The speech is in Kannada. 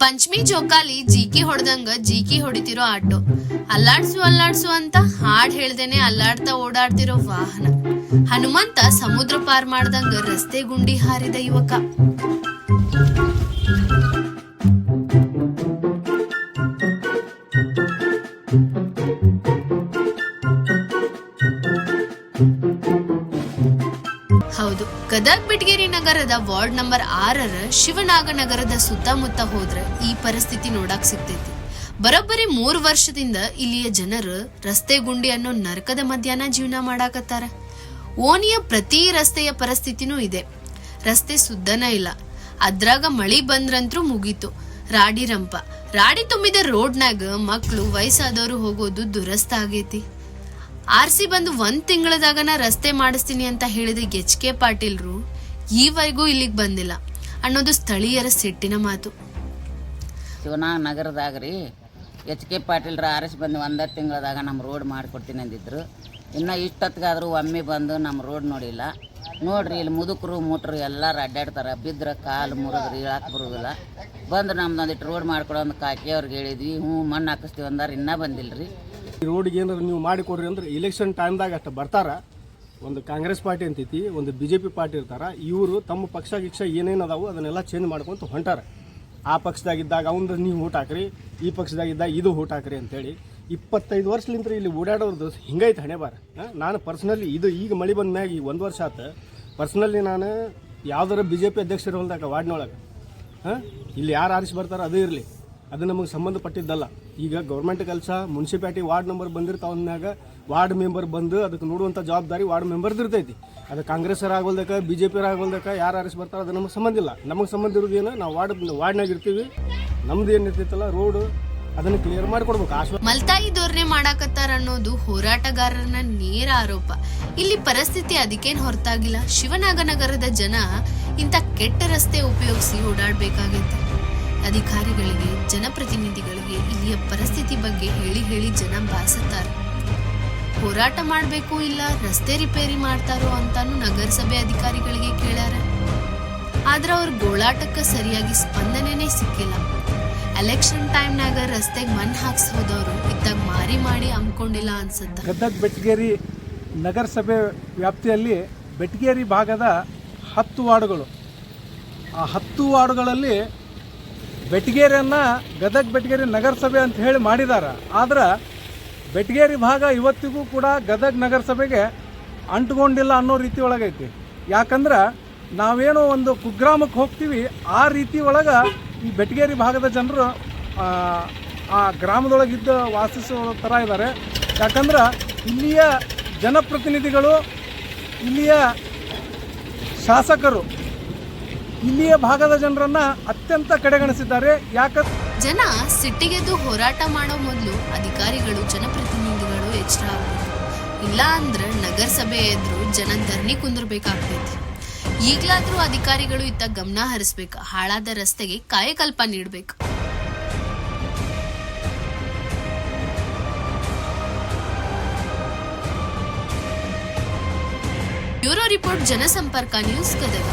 ಪಂಚಮಿ ಜೋಕಾಲಿ ಜೀಕಿ ಹೊಡೆದಂಗ ಜೀಕಿ ಹೊಡಿತಿರೋ ಆಟೋ. ಅಲ್ಲಾಡ್ಸು ಅಲ್ಲಾಡ್ಸು ಅಂತ ಹಾಡ್ ಹೇಳ್ದೇನೆ ಅಲ್ಲಾಡ್ತಾ ಓಡಾಡ್ತಿರೋ ವಾಹನ. ಹನುಮಂತ ಸಮುದ್ರ ಪಾರ್ ಮಾಡ್ದಂಗ ರಸ್ತೆ ಗುಂಡಿ ಹಾರಿದ ಯುವಕ. ಗದಗ್ ನಗರದ ವಾರ್ಡ್ ನಂಬರ್ ಆರರ ಶಿವನಾಗನಗರದ ಸುತ್ತಮುತ್ತ ಹೋದ್ರೆ ಈ ಪರಿಸ್ಥಿತಿ ನೋಡಕ್ ಸಿಗ್ತೈತಿ. ಬರೋಬ್ಬರಿ ಮೂರು ವರ್ಷದಿಂದ ಇಲ್ಲಿಯ ಜನರು ರಸ್ತೆ ಗುಂಡಿ ಅನ್ನೋ ನರಕದ ಮಧ್ಯಾಹ್ನ ಜೀವನ ಮಾಡಾಕತ್ತಾರ. ಓಣಿಯ ಪ್ರತಿ ರಸ್ತೆಯ ಪರಿಸ್ಥಿತಿನೂ ಇದೆ. ರಸ್ತೆ ಸುದ್ದನ ಇಲ್ಲ. ಅದ್ರಾಗ ಮಳಿ ಬಂದ್ರಂತ್ರೂ ಮುಗೀತು. ರಾಡಿ ರಂಪ. ರಾಡಿ ತುಂಬಿದ ರೋಡ್ನಾಗ ಮಕ್ಕಳು ವಯಸ್ಸಾದವರು ಹೋಗೋದು ದುರಸ್ತ ಆಗೈತಿ. ಆರ್ಸಿ ಬಂದು ಒಂದ್ ತಿಂಗಳದಾಗನ ರಸ್ತೆ ಮಾಡಿಸ್ತೀನಿ ಅಂತ ಹೇಳಿದ ಎಚ್ ಕೆ ಪಾಟೀಲ್ರು ಈವರೆಗೂ ಇಲ್ಲಿಗೆ ಬಂದಿಲ್ಲ. ಅನ್ನೋದು ಸ್ಥಳೀಯರ ಸಿಟ್ಟಿನ ಮಾತು. ನಗರದಾಗ ರೀ ಎಚ್ ಕೆ ಪಾಟೀಲ್ರ ಆರಿಸಿ ಬಂದು ಒಂದೇ ತಿಂಗಳದಾಗ ನಮ್ಮ ರೋಡ್ ಮಾಡಿಕೊಡ್ತೀನಿ ಅಂದಿದ್ರು. ಇನ್ನು ಇಷ್ಟೊತ್ತಿಗಾದರೂ ಒಮ್ಮೆ ಬಂದು ನಮ್ಮ ರೋಡ್ ನೋಡಿಲ್ಲ. ನೋಡ್ರಿ ಇಲ್ಲಿ ಮುದುಕರು ಮೂಟ್ರು ಎಲ್ಲರೂ ಅಡ್ಡಾಡ್ತಾರೆ. ಬಿದ್ರೆ ಕಾಲು ಮುರಿದ್ರಿ ಇಳಕ್ಕೆ ಬರೋದಿಲ್ಲ. ಬಂದು ನಮ್ದು ಒಂದಿಟ್ಟು ರೋಡ್ ಮಾಡ್ಕೊಡೋ ಒಂದು ಕಾಕಿ ಅವ್ರಿಗೆ ಹೇಳಿದ್ವಿ, ಹ್ಞೂ ಮಣ್ಣು ಹಾಕಿಸ್ತೀವಿ ಅಂದಾರೆ, ಇನ್ನೂ ಬಂದಿಲ್ಲ ರೀ ರೋಡ್ಗೆ ಏನಾದ್ರು ನೀವು ಮಾಡಿಕೊಡ್ರಿ ಅಂದ್ರೆ ಇಲೆಕ್ಷನ್ ಟೈಮ್ದಾಗ ಅಷ್ಟು ಬರ್ತಾರ. ಒಂದು ಕಾಂಗ್ರೆಸ್ ಪಾರ್ಟಿ ಅಂತೈತಿ, ಒಂದು ಬಿ ಜೆ ಪಿ ಪಾರ್ಟಿ ಇರ್ತಾರ, ಇವರು ತಮ್ಮ ಪಕ್ಷ ಗಿಕ್ಷ ಏನೇನು ಅದಾವು ಅದನ್ನೆಲ್ಲ ಚೇಂಜ್ ಮಾಡ್ಕೊಂತ ಹೊಂಟಾರ. ಆ ಪಕ್ಷದಾಗಿದ್ದಾಗ ಅವಂದ್ರೆ ನೀವು ಊಟ ಹಾಕ್ರಿ, ಈ ಪಕ್ಷದಾಗಿದ್ದಾಗ ಇದು ಊಟ ಹಾಕ್ರಿ ಅಂತೇಳಿ ಇಪ್ಪತ್ತೈದು ವರ್ಷಲಿಂತ್ರ ಇಲ್ಲಿ ಓಡಾಡೋದು ಹಿಂಗೈತೆ ಹಣೆ ಬಾರ. ನಾನು ಪರ್ಸ್ನಲಿ ಇದು ಈಗ ಮಳೆ ಬಂದ ಮ್ಯಾಗ ಈಗ ಒಂದು ವರ್ಷ ಆತು. ಪರ್ಸ್ನಲಿ ನಾನು ಯಾವ್ದಾರ ಬಿ ಜೆ ಪಿ ಅಧ್ಯಕ್ಷರು ಹೊಲ್ದಾಗ, ವಾರ್ಡ್ನೊಳಗೆ, ಹಾಂ? ಇಲ್ಲಿ ಯಾರು ಆರಿಸಿ ಬರ್ತಾರೋ ಅದು ಇರಲಿ. ಅದು ನಮಗೆ ಸಂಬಂಧಪಟ್ಟಿದ್ದಲ್ಲ. ಈಗ ಗೌರ್ಮೆಂಟ್ ಕೆಲಸ ಮುನ್ಸಿಪಾಲಿಟಿ ವಾರ್ಡ್ ನಂಬರ್ ಅಂದಾಗ ವಾರ್ಡ್ ಮೆಂಬರ್ ಬಂದು ಅದಕ್ಕೆ ನೋಡುವಂಥ ಜವಾಬ್ದಾರಿ ವಾರ್ಡ್ ಮೆಂಬರ್ದು ಇರ್ತೈತಿ. ಅದು ಕಾಂಗ್ರೆಸ್ ಆಗೋಲ್ದಕ್ಕೆ ಬಿ ಜೆ ಪಿ ಆಗೋಲ್ದಕ್ಕ ಯಾರು ಆರಿಸಿ ಬರ್ತಾರೆ ಅದು ನಮಗೆ ಸಂಬಂಧ ಇಲ್ಲ. ನಮಗೆ ಸಂಬಂಧ ಇರೋದೇನು ಏನು ನಾವು ವಾರ್ಡ್ ವಾರ್ಡ್ನಾಗ ಇರ್ತೀವಿ. ನಮ್ದು ಏನಿರ್ತೈತಲ್ಲ ರೋಡು ಅದನ್ನು ಕ್ಲಿಯರ್ ಮಾಡಿಕೊಡ್ಬೇಕು. ಮಲ್ತಾಯಿ ಧೋರಣೆ ಮಾಡಾಕತ್ತಾರ ಅನ್ನೋದು ಹೋರಾಟಗಾರರನ್ನ ನೇರ ಆರೋಪ. ಇಲ್ಲಿ ಪರಿಸ್ಥಿತಿ ಅದಕ್ಕೇನು ಹೊರತಾಗಿಲ್ಲ. ಶಿವನಾಗನಗರದ ಜನ ಇಂಥ ಕೆಟ್ಟ ರಸ್ತೆ ಉಪಯೋಗಿಸಿ ಓಡಾಡ್ಬೇಕಾಗೈತೆ. ಅಧಿಕಾರಿಗಳಿಗೆ, ಜನಪ್ರತಿನಿಧಿಗಳಿಗೆ ಇಲ್ಲಿಯ ಪರಿಸ್ಥಿತಿ ಬಗ್ಗೆ ಹೇಳಿ ಹೇಳಿ ಜನ ಬಾಸುತ್ತಾರೆ ಹೋರಾಟ ಮಾಡಬೇಕು ಇಲ್ಲ, ರಸ್ತೆ ರಿಪೇರಿ ಮಾಡ್ತಾರೋ ಅಂತಾನು ನಗರಸಭೆ ಅಧಿಕಾರಿಗಳಿಗೆ ಕೇಳ್ಯಾರ. ಆದ್ರೆ ಅವ್ರ ಗೋಳಾಟಕ್ಕೆ ಸರಿಯಾಗಿ ಸ್ಪಂದನೆನೇ ಸಿಕ್ಕಿಲ್ಲ. ಎಲೆಕ್ಷನ್ ಟೈಮ್ನಾಗ ರಸ್ತೆಗೆ ಮಣ್ಣು ಹಾಕ್ಸ್ ಹೋದವರು ಮಾರಿ ಮಾಡಿ ಅಮ್ಕೊಂಡಿಲ್ಲ ಅನ್ಸುತ್ತ. ಗದಗ್ ಬೆಟ್ಗೇರಿ ನಗರಸಭೆ ವ್ಯಾಪ್ತಿಯಲ್ಲಿ ಬೆಟ್ಗೇರಿ ಭಾಗದ ಹತ್ತು ವಾರ್ಡುಗಳು. ಆ ಹತ್ತು ವಾರ್ಡುಗಳಲ್ಲಿ ಬೆಟಗೇರಿಯನ್ನು ಗದಗ ಬೆಟಗೇರಿ ನಗರಸಭೆ ಅಂತ ಹೇಳಿ ಮಾಡಿದ್ದಾರೆ ಆದ್ರೆ ಬೆಟಗೇರಿ ಭಾಗ ಇವತ್ತಿಗೂ ಕೂಡ ಗದಗ ನಗರಸಭೆಗೆ ಅಂಟ್ಕೊಂಡಿಲ್ಲ ಅನ್ನೋ ರೀತಿ ಒಳಗೈತಿ. ಯಾಕಂದ್ರೆ ನಾವೇನೋ ಒಂದು ಕುಗ್ರಾಮಕ್ಕೆ ಹೋಗ್ತೀವಿ ಆ ರೀತಿ ಒಳಗೆ ಈ ಬೆಟಗೇರಿ ಭಾಗದ ಜನರು ಆ, ಗ್ರಾಮದೊಳಗಿದ್ದ ವಾಸಿಸೋ ಥರ ಇದ್ದಾರೆ ಯಾಕಂದ್ರೆ ಇಲ್ಲಿಯ ಜನಪ್ರತಿನಿಧಿಗಳು ಇಲ್ಲಿಯ ಶಾಸಕರು ಇಲ್ಲಿಯ ಭಾಗದ ಜನರನ್ನ ಅತ್ಯಂತ ಕಡೆಗಣಿಸಿದ್ದಾರೆ. ಯಾಕಂದ್ರೆ ಜನ ಸಿಟ್ಟಿಗೆದ್ದು ಹೋರಾಟ ಮಾಡೋ ಮೊದಲು ಅಧಿಕಾರಿಗಳು, ಜನಪ್ರತಿನಿಧಿಗಳು ಎಚ್ಚರ ಇಲ್ಲಾಂದ್ರ ಇಲ್ಲ ಅಂದ್ರೆ ನಗರಸಭೆ ಎದುರು ಜನ ಧರಣಿ ಕುಂದಿರ್ಬೇಕಾಗ್ತೈತಿ. ಈಗ್ಲಾದ್ರೂ ಅಧಿಕಾರಿಗಳು ಇತ್ತ ಗಮನ ಹರಿಸ್ಬೇಕು. ಹಾಳಾದ ರಸ್ತೆಗೆ ಕಾಯಕಲ್ಪ ನೀಡ್ಬೇಕು. Bureau report, Janasamparka news, Gadag.